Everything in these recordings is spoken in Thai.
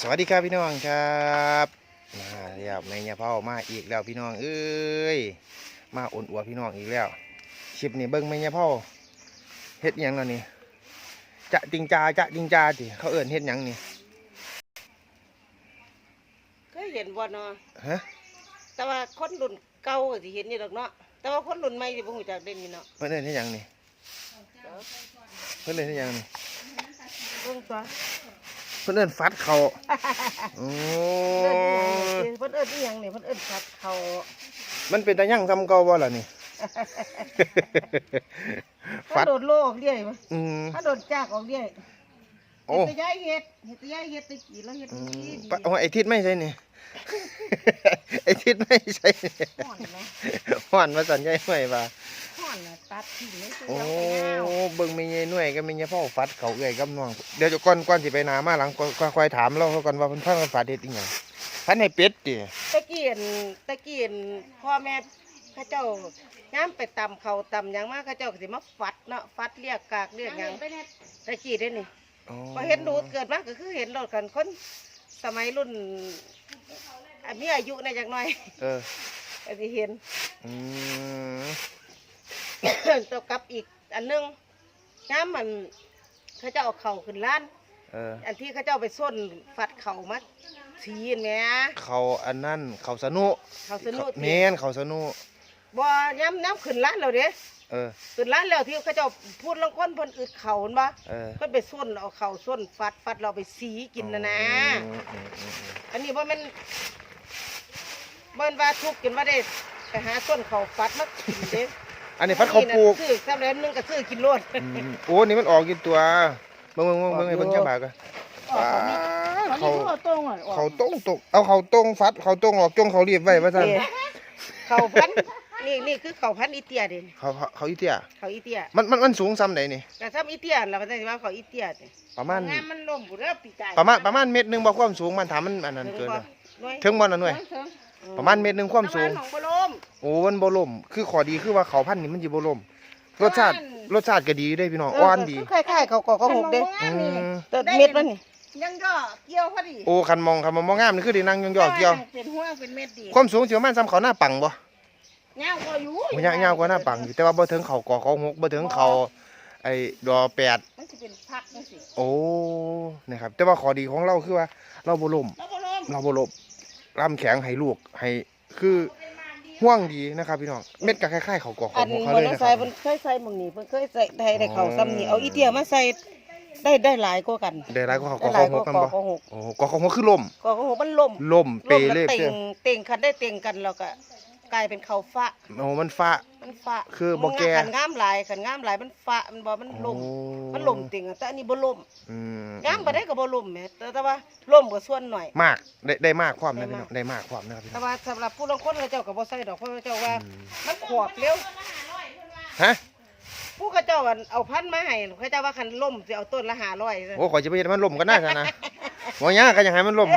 สวัสดีครับพี่น้องครับมาแล้วแม่ยาเผามาอีกแล้วพี่น้องเอ้ยมาอ่อนอัวพี่น้องอีกแล้วคลิปนี้เบิ้งแม่ยาเผาเฮ็ดหยังแล้วนี่จะจริงจาจะจริงจาติเขาเอิ่นเฮ็ดหยังนี่เคยเห็นบ่เนาะฮะแต่ว่าคนรุ่นเก่าก็สิเห็นอยู่ดอกเนาะแต่ว่าคนรุ่นใหม่สิบ่ฮู้จักเด่นนี่เนาะเพิ่นเอิ่นเฮ็ดหยังนี่เพิ่นเอิ่นเฮ็ดหยังนี่เบิ่งตัวเพิ่นเอิ่นฟัดเขาโอ้เพิ่นเอิ้นอีหยังนี่เพิ่นเอิ้นสัตว์เขามันเป็นตายั่งทำเก่าบ่ล่ะนี่ถ้าฟัดโดดโลออกเรื่อยบ่อืม ถ้าโดดจากออกเรื่อยโอ้ เฮ็ดแต่ยายเฮ็ดเฮ็ดแต่ยายเฮ็ดแตะกี้แล้วเฮ็ดอืดีมดีปะเอาไอ้ทิศไม่ใช่นี่ ไอ้ทิศไม่ใช่ฮ้อนนะห่อนมาสัญญาหน่วยว่าฮ้อนน่ะตัดทิ้งเลยคือโอ้เอาไปยาวเบิ่งไม่ใหญ่หน่วยก็ไม่ใหญ่พ่อฟัดเขาเอื้อยกับน้องเดี๋ยวจะก่อนก่อนสิไปนามาหลังค่อยค่อยถามเราเขาก่อนว่าเพิ่นพันกันฟัดเฮ็ดอีหยังพันให้เป็ดติตะกี้อันตะกี้อันพ่อแม่เขาเจ้าย้ำไปตำเขาตำหยังมาเขาเจ้าก็สิมาฟัดเนาะฟัดเรียกกากเรียกหยังตะกี้เด้นี่อ๋อพอเห็นหนูเกิดมาก็คือเห็นรถกันคน สมัยรุ่นอันมีอายุในจักหน่อยเออก็สิเห็น อืมตัวกลับอีกอันหนึงย้ำมันเขาเจ้าเอาเข่าขึ้นล้าน เออ อันที่เขาเจ้าไปส้นฟัดเข่ามาทีนแหม่เขาอันนั้นเขาสนุเขาสนุกแม่นเขาสนุบ่ย้ำย้ำขึ้นล้านแล้วเด้ เออขึ้นล้านแล้วที่เขาเจ้าพูดลางคนเพิ่นอึดเข่าเห็นบ่เออเพิ่นไปส้นเอาเข่าส้นฟัดฟัดเราไปสีกินนะนะ อืมอืมอืมอืมอันนี้บ่แม่นเบิ่นว่าทุกข์กินว่าได้ไปหาต้นเขาฟัดมากินเด้อันนี้ฟัดเขาปลูกซื้อซ้ำแล้วนึงก็ซื้อกินโลดอืมโอ้นี่มันออกกี่ตัวเบิ่งเบิ่งเบิ่งเบิ่งให้เบิ่งจังบาทกันออกของนี่เขาเขาตรงอะออกเขาต้งตกเอาเขาต้งฟัดเขาต้งออกจงเขาเรียบไว้ว่าซั่นเด้เขาพัน นี่นี่คือเขาพันอีเตียเด้เขาเขาเขาอีเตี้ยเขาอีเตียมันมันมันสูงซ้ำไหนนี่ แต่ซ้ำอีเตียเราก็จะว่าเขาอีเตียเด้ประมาณ งามมันล่มบุเด้อปีกายประมาณประมาณเมตรหนึงบ่ความสูงมันถามมันอันนั้นเกินบ่เลยน้อยถึงบ่นั่นหน่วยถึงประมาณเมตรหนึงความสูงประณของบ่ล่มโอ้มันบ่ล่มคือข้อดีคือว่าเขาพันธุ์นี่มันสิบ่ล่มรสชาติประมาณรสชาติก็ดีเด้พี่น้องอ่อนดีคล้ายๆเขาก็เขาหกเด้อืมแต่เม็ดมันนี่ยังย่อเกี่ยวพอดีโอ้คันมองคันมองบ่งามนี่คือได้นั่งยองๆเกี่ยว เป็นหัวเป็นเม็ดดีความสูงสิประมาณซ้ำเขาหน้าปังบ่ ยาวกว่าอยู่มันยาวๆกว่าหน้าปังอยู่แต่ว่าบ่ถึงเขากอเขาหกบ่ถึงเขาไอ้ดอแปดมันจะเป็นพักจังสิโอ้นะครับ แต่ว่าข้อดีของเราคือว่า เราบ่ล่มแล้วก็ล่มเราบ่ล่มลำแข็งให้ลูกให้คือห่วงดีนะครับพี่น้องเม็ดก็คล้ายๆเขากออัเขานหกมเขาอเลยเตอนะร์คไซรับค์มันเคยใส่หมึงนี่เพิ่นเคยใส่ได้ได้เขาซ้ำนี่เอาอีเตียมาใส่ได้ได้หลายกว่ากัน ได้หลายกว่าเขากได้อหลาเขายหกกว่ากันกบ่อหกโอ้กอเขาหกคือล่มกอหกมันล่มล่มเปล่มเลแล้วยเต่งเจ้อเต่งคันได้เต่งกันแล้วก็ กลายเป็นเขาฟ้าโอ้มันฟ้า มันฟ้าคือบ่แก่ขันงามหลายขันงามหลายมันฟ้ามันบ่มันล่มโอ้ มันล่มเต่งอะแต่อันนี้บ่ล่มอืมงามบ่ได้ก็บ่ล่มแหมแต่แต่ว่าล่มก็ส่วนหน่อย มากได้ได้มากความนะได้พี่มากน้องได้มากความนะครับพี่น้แต่องว่าสำหรับผู้ลางคนเขาเจ้าก็บ่ใส่ดอกเพราะเขาเจ้าว่า อืมมันขวบเร็วฮะ ผู้เขาเจ้าอันเอาพันธุ์มาให้เขาเจ้าว่าคันล่มสิเอาต้นละ500โอ้ขอยจะไปเฮ็ดให้มันล่มกันได้ซะนะบ่ยากก็ยังให้มันล่ม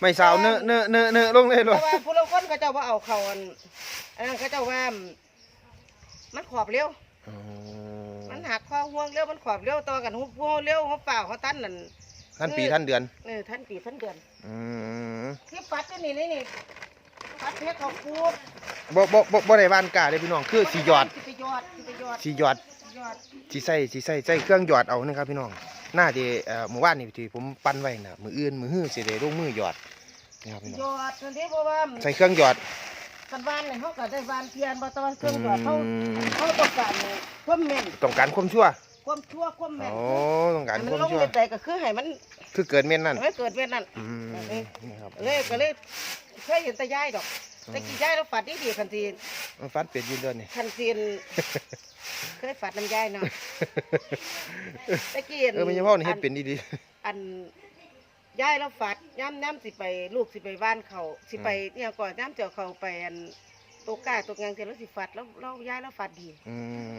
ไม่สาวเนอะเนอะเนอะเนอะลงเลยเพลูกราะว่าผู้ลางคนเขาเจ้าว่าเอาเขาอันอันนั้นเขาเจ้าว่ามันขวบเร็ว อ๋อมันหักคอห่วงเร็วมันขวบเร็วต่อกันหุบหัวเร็วหัวเปล่าเขาตันนั่นท่านปีท่านเดือนเออท่านปีท่านเดือน อืมที่ปัดตัวนี้นี่นี่ปัดเพชรเขาปลูก บ่บ่บ่บ่ได้บ้านกล้าเด้พี่น้องคือสิหยอดสิไปหยอดสิไปหยอดสิหยอดหยอดสิใส่สิใส่ใส่เครื่องหยอดเอานะครับพี่น้องน่าจะเอ่อเมื่อวานนี่ที่ผมปั้นไว้น่ะมื้ออื่นมื้อฮื้อสิได้ลงมือหยอดนะครับพี่น้หยองอดทันทีเพราะว่าใส่เครื่องหยอด กันบ้านเนี่ยเขาก็ได้บ้านเทียนบ่แตว่าเครื่องหยอดเขาอืม เขาต้องการความแม่นต้องการความชั่วความชั่วความแม่นโอ้ต้องการให้คมันวามลงชั่วในใจก็คือให้มันคือเกิดเม่นนั่นให้มันเกิดเวทนั่น อืมเอ้ยนี่ครับ เลยก็เลยเคยเห็นแต่ยายดอก แต่กี่ยายเราฝัดดีดีๆคันทีมันฟัดเป็ดยืนเดินนี่ คันทีนเคยฝัดน้ำยายเนาะแต่กี้เออไม่ใช่พ่อนี่เฮ็ดเป็นดีอันยายเราฝัดย่ำย่ำสิไปลูกสิไปบ้านเขาสิไปเนี่ยก่อนย่ำเจ้าเขาไปอันตกกาตกหยังเสร็จแล้วสิฝัดแล้วเรายายเราฝัดดีๆอื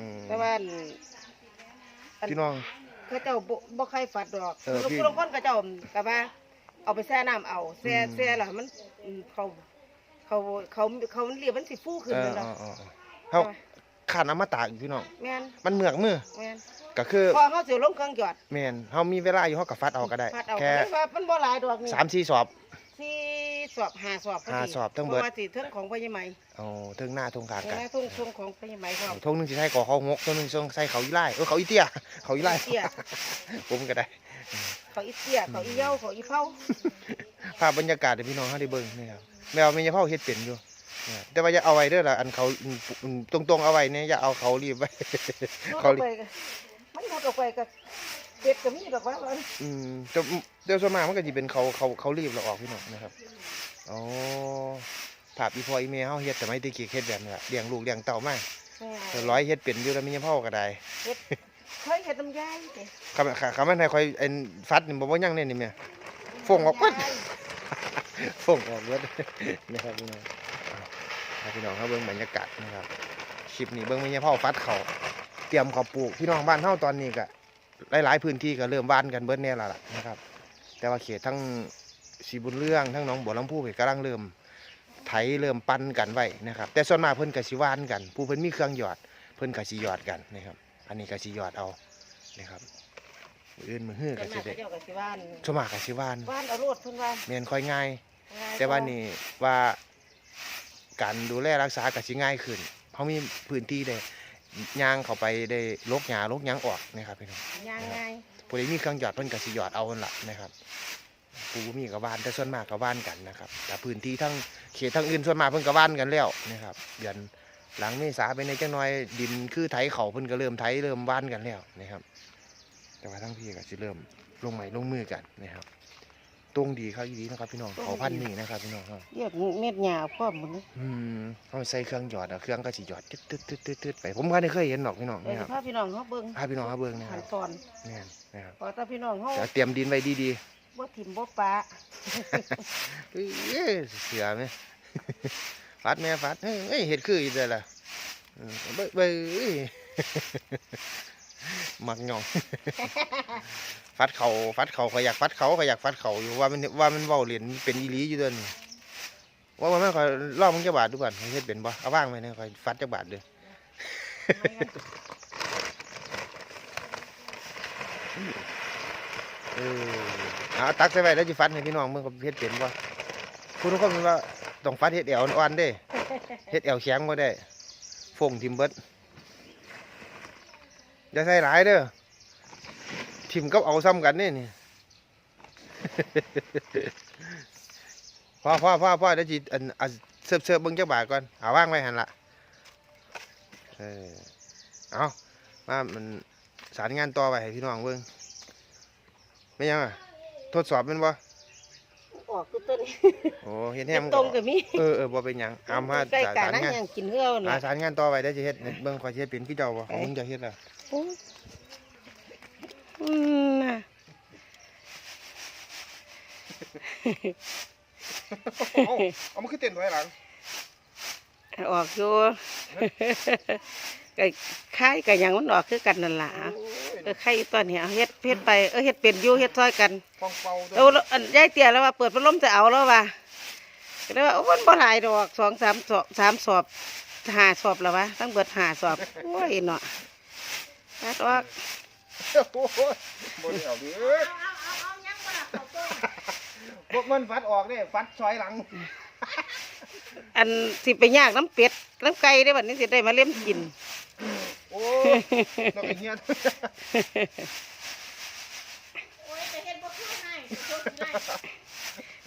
มแต่ว่าอันอัน พี่น้อง เขาเจ้าบ่บ่ใครฝัดดอกเออพี่ผู้ลางคนเขาเจ้าก็ว่าเอาไปแช่น้ำเอาแช่อืม แช่แล้วมันอืมเขา เขาเขาเขามันเรียบมันสิฟูขึ้นเอเลอยเอเนาะอเออเฮาขาดน้ำมาตากอีกพี่น้องแม่นมันเหมือกมือแม่นก็คือพอเขาเสียลงเครื่องหยอดแม่นเฮามีเวลาอยู่เฮาก็ฟัดเอาก็ได้ฟัดเอาแค่ก็เลยว่ามันบ่หลายดอกนี่สามสี่สอบที่สอบหาสอบพดีห้าสอบทั้งเบิด พราะว่าสิเทิงของพญาไหมเอาเทิงหน้าทงกลางใช่กันไหมทุ่งทุ่งของพญาไหมพร้อม ทงหนึงสิใช้ก่อเขาหกทงหนึงใส่เขาอีไล่เออเขาอีเตี้ยเขาอีไล่เตี้ย ผมก็ได้ เขาอีเตี้ยเขาอีเหย้าเขาอีเผา ภาพบรรยากาศให้พี่น้องเฮาได้เบิ่งนี่ครับแมวแม่ยาเผาเฮ็ดเป็นอยู่เนี่ยแต่ว่าอย่าเอาไว้เด้อล่ะอันเขาตรงๆเอาไว้เนี่ยอย่าเอาเขารีบไว้ลูกเขาออกไปก็มันลูกออกไปก็เด็ดก็มีดอกว่าว่าอืมแต่แต่ส่วนมากมันก็สิเป็นเขาเขาเขารีบแล้วออกพี่น้องนะครับอ๋อภาพอีพ่ออีแม่เฮาเฮ็ดสมัยแตะกี้เฮ็ดแบบนี้ล่ะเลี้ยงลูกเลี้ยงเต้ามาแม่แต่ร้อยเฮ็ดเป็นอยู่แล้วแม่ยาเผาก็ได้เฮ็ดเคยเฮ็ดน้ำยายเด้คำคำมันให้คอยเอ็นฟัดนี่บ่บ่ยังเนี่ยนี่แม่ ฟงออกปัดฟงออกเบิดนะครับพี่น้องเอาพี่น้องเฮาเบิ่งบรรยากาศนะครับคลิปนี้เบิ่งแม่ยาเผาฟัดเขาเตรียมเขาปลูกพี่น้องบ้านเฮาตอนนี้ก็หลายๆพื้นที่ก็เริ่มหว่านกันเบิดแน่แล้วล่ะนะครับ แต่ว่าเขตทั้งสีบุญเรื่องทั้งหนองบัวลำพูก็กำลังเริ่มไถเริ่มปั้นกันไว้นะครับ แต่ส่วนมากเพิ่นก็สิหว่านกัน ผู้เพิ่นมีเครื่องหยอด เพิ่นก็สิหยอดกันนะครับ อันนี้ก็สิหยอดเอานะครับมื้ ออื่นมือฮื้อเพิ่ก็นสิมาได้เขาเจ้าก็สิว่านส่วนมากก็สิหว่านว่านเอาโลดเพิ่นว่าแม่นค่อยง่าย ง่ยแต่ว่านี่ว่าการดูแลรักษาก็สิง่ายขึ้นเขามีพื้นที่ได้ย่างเข้าไปได้ลกหญ้าลกหยังออกนะครับพี่น้อง ย่างง่ายผู้ใดมีเครื่องหยอดเพิ่นก็สิหยอดเอานั่นล่ะนะครับผู้บ่มีก็ว่านแต่ส่วนมากก็ว่านกันนะครับแต่พื้นที่ทั้งเขตทั้งอื่นส่วนมากเพิ่นก็ว่านกันแล้วนะครับเดือนหลังเมษาไปในจังน้อยดินคือไถเขาเพิ่นก็เริ่มไถเริ่มว่านกันแล้วนะครับ แต่ว่าทั้งพี่ก็สิเริ่มลงไม้ลงมือกันนะครับตรงดีครับอีดีนะครับพี่น้องเขาพันธุ์นี่นะครับพี่น้องครับเรียกเม็ดหญ้าพร้อมหมดเลยอืมเขาใส่เครื่องหยอดอะเครื่องก็สิหยอดตึ๊ดตึ๊ดตึ๊ดตึ๊ดตึ๊ดไปผมก็ไม่เคยเห็นหรอกพี่น้องเดี๋ยวนะคสิรับพาพี่น้องเฮาเบิ่งพาพี่น้องมาเบิ่งนะคขั้รันบตอนนี่นนะครับพอถ้าพี่น้องเฮาจะเตรียมดินไว้ดีบ่ถิ่มบ่ปะๆเอ้ยเสือไหม ฟัดแม่ฟัดเอ้ยเอ้ยเห็ดคืออีแต่ละอืมเบ้ยเบ้ย มักหย่อง ฟัดเขาฟัดเขาก็อยากฟัดเขาก็อยากฟัดเขาอยู่ว่ามันว่ามันเว้าเหรียญเป็นอีหลีอยู่เด้อนี่ว่ามันไม่ค่อยลอมึงจะบาทดูก่อนเฮ็ดเป็นบ่เอาว่างไว้เนี่ยค่อยฟัดจะบาทเด้อเออเอาตักใส่ไว้แล้วจิฟันให้พี่น้องมืองกับเฮ็ดเป็นบ่คุณทุกคนว่าต้องฟัดเฮ็ดแอวอ่อนเด้เฮ็ดแอวแข็งบ่ได้ฟงทิมเบิด อย่าใส่หลายเด้อทิมกับเอาซ้ำกันนี่นี่พ่อพ่อพ่อพ่อเดี๋ยวจิอันอันเสิร์ฟเสิร์ฟเบิ่งเจักบาก่อนเอาวางไว้หันละเออเอามามันสารงานต่อไปให้พี่น้องเบิ่งไม่ยังอะทดสอบแมันบ่ ออกคือต้นโอ้เฮ็ดแฮเฮ็มดตรงก็มีเออเออบ่เป็นหยังเอามาใกล้สากันรนะงานยังกินเฮืออาน่ะสารงานต่อไปได้จะเฮ็ดเบิ่งขอยสิเฮ็ดเป็นคือเจ้าบ่ของมึงจะเฮ็ดล่ะโอ้อืมน่ะเอาเอามันคือเต้นถอยหลังออกอยู่ก็คล้ายกับหยังมันออกคือกันนั่นล่ะเออใครตอนนี้เอาเฮ็ดเฮ็ดไปเออเฮ็ดเป็นอยู่เฮ็ดซอยกันฟองเป่าเอาแล้วอันยายเตี้ยแล้วว่าเปิดพัดลมจะเอาแล้วว่าก็เลยว่าโอ้มันบ่หลายดอกสองสามสอบสามสอบห้าสอบแล้ววะตั้งเบิดห้าสอบโอ้ยเนาะตัดออกโอ้โหบ่ได้เอาเด้อพวกมันฟัดออกเด้ฟัดซอยหลังอันสิไปยากน้ำเป็ดน้ำไก่ได้บัดนี้สิได้มาเล่มกิน โอ้นกไอ้เฮียน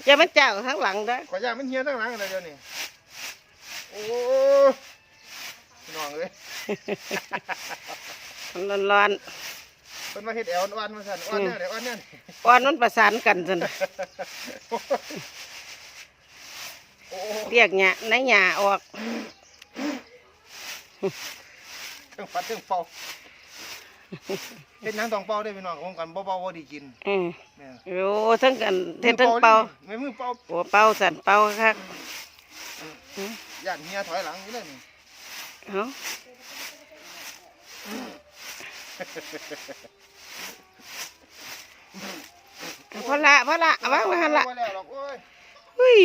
อย่ามันเจ้าทั้งหลังเด้อขอยย่างมันเฮียนทั้งหลังอะไรเดี๋ยวนี้โอ้พี่น้องเอ้ยมันร้อนเพิ่นมาเฮ็ดแอวอ่อนๆมาสั่นอ่อนแน่เด้อ่อนแน่ๆอ่อนมันประสานกันซั่นโอ้เรียกหญ้าในหญ้าออกเทั้งฟัดเทั้งเป่าเฮ็ดหยังต้องเป่าได้พี่น้องของกันบ่เป่าบ่ได้กินอืมแม่นโอ้ทั้งกันเฮ็ดทั้งเป่าไม่มือเป่าโอ้เป่าสั่นเป่าคักย่านเฮียถอยหลังอยู่เลยนี่เอ้าพอละพอละเอาวางไว้หั่นละบ่แล้วหรอกโอ้ยอุ้ย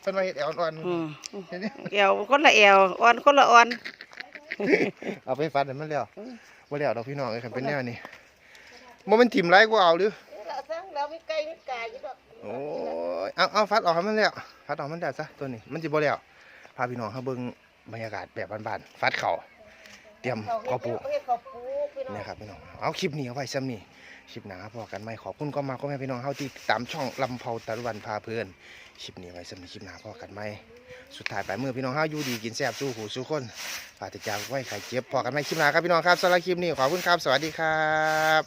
เพิ่นมาเฮ็ดแอวอ่อนอืมๆเห็นไหม เอวคนละเอวอ่อนคนละอ่อน เอาไปฟัดให้มันแล้วบ่แล้วดอกพี่น้องเอ้ยคันเป็นแนวนี้บ่แมันถิ่มไรกูเอาหรือเราสร้างแล้วมีไก่มีกาอยู่ดอกโอ้ยเอาเอาฟัดออกให้มันแล้วฟัดออกมันแล้วซะตัวนี้ มันสิบ่แล้วพาพี่น้องเฮาเบิ่งบรรยากาศแบบบ้านๆฟัดเข่า เตรียมข้าวปลูกเฮ็ดข้าวปลูกพี่น้องนะครับพี่น้องเอาคลิปนี้เอาไว้ซ้ำนี่คลิปหนาพอกันไหมขอบคุณก็มาก็แม่พี่น้องเฮาที่ตามช่องลำเผาตะวันพาเพื่อนคลิปนี้ไว้ซ้ำนี่คลิปหนาพอกันไหมสุดท้ายไปลายมือพี่น้องเฮาอยู่ดีกินแซ่บสู้หูสู้คนฝากติดตามไว้ใครเจ็บพอกันไหมคลิปหนาครับพี่น้องครับสำหรับคลิปนี้ขอบคุณครับสวัสดีครับ